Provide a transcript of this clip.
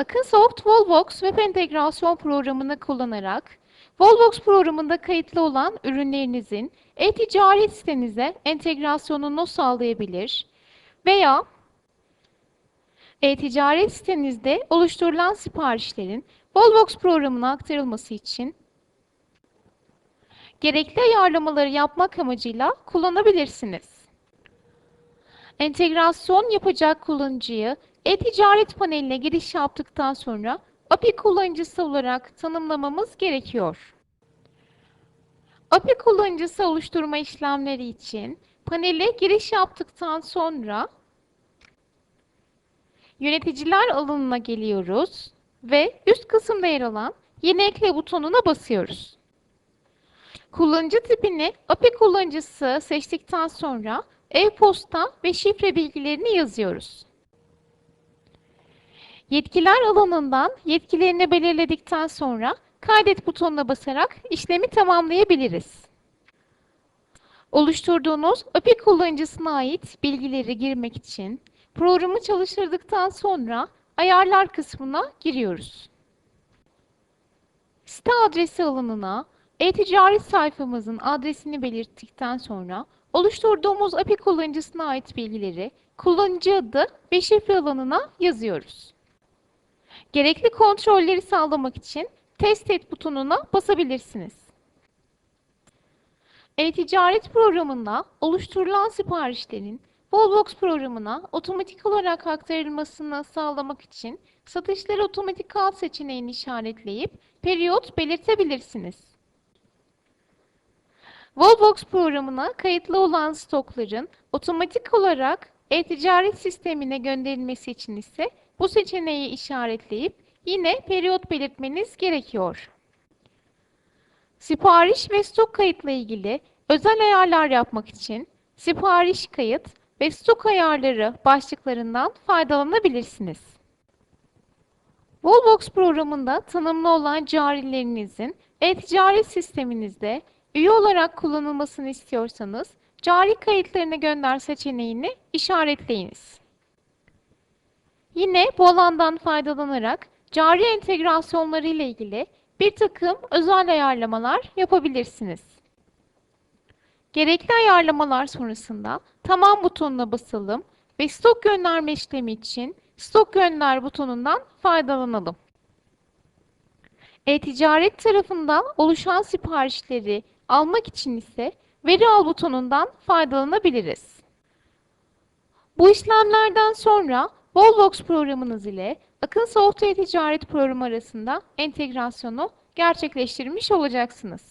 Akınsoft Wallbox web entegrasyon programını kullanarak Wallbox programında kayıtlı olan ürünlerinizin e-ticaret sitenize entegrasyonunu sağlayabilir veya e-ticaret sitenizde oluşturulan siparişlerin Wallbox programına aktarılması için gerekli ayarlamaları yapmak amacıyla kullanabilirsiniz. Entegrasyon yapacak kullanıcıyı e-ticaret paneline giriş yaptıktan sonra API kullanıcısı olarak tanımlamamız gerekiyor. API kullanıcısı oluşturma işlemleri için panele giriş yaptıktan sonra yöneticiler alanına geliyoruz ve üst kısımda yer alan yeni ekle butonuna basıyoruz. Kullanıcı tipini API kullanıcısı seçtikten sonra e-posta ve şifre bilgilerini yazıyoruz. Yetkiler alanından yetkilerini belirledikten sonra kaydet butonuna basarak işlemi tamamlayabiliriz. Oluşturduğunuz API kullanıcısına ait bilgileri girmek için programı çalıştırdıktan sonra ayarlar kısmına giriyoruz. Site adresi alanına e-ticaret sayfamızın adresini belirttikten sonra oluşturduğumuz API kullanıcısına ait bilgileri kullanıcı adı ve şifre alanına yazıyoruz. Gerekli kontrolleri sağlamak için Test et butonuna basabilirsiniz. E-ticaret programında oluşturulan siparişlerin Wallbox programına otomatik olarak aktarılmasını sağlamak için satışları otomatik al seçeneğini işaretleyip periyot belirtebilirsiniz. Wallbox programına kayıtlı olan stokların otomatik olarak e-ticaret sistemine gönderilmesi için ise bu seçeneği işaretleyip yine periyot belirtmeniz gerekiyor. Sipariş ve stok kayıtla ilgili özel ayarlar yapmak için sipariş kayıt ve stok ayarları başlıklarından faydalanabilirsiniz. Wallbox programında tanımlı olan carilerinizin e-ticaret sisteminizde üye olarak kullanılmasını istiyorsanız cari kayıtlarını gönder seçeneğini işaretleyiniz. Yine bu alandan faydalanarak cari entegrasyonları ile ilgili bir takım özel ayarlamalar yapabilirsiniz. Gerekli ayarlamalar sonrasında tamam butonuna basalım ve stok gönderme işlemi için stok gönder butonundan faydalanalım. E-ticaret tarafında oluşan siparişleri almak için ise veri al butonundan faydalanabiliriz. Bu işlemlerden sonra Wallbox programınız ile Akın Software Ticaret Programı arasında entegrasyonu gerçekleştirmiş olacaksınız.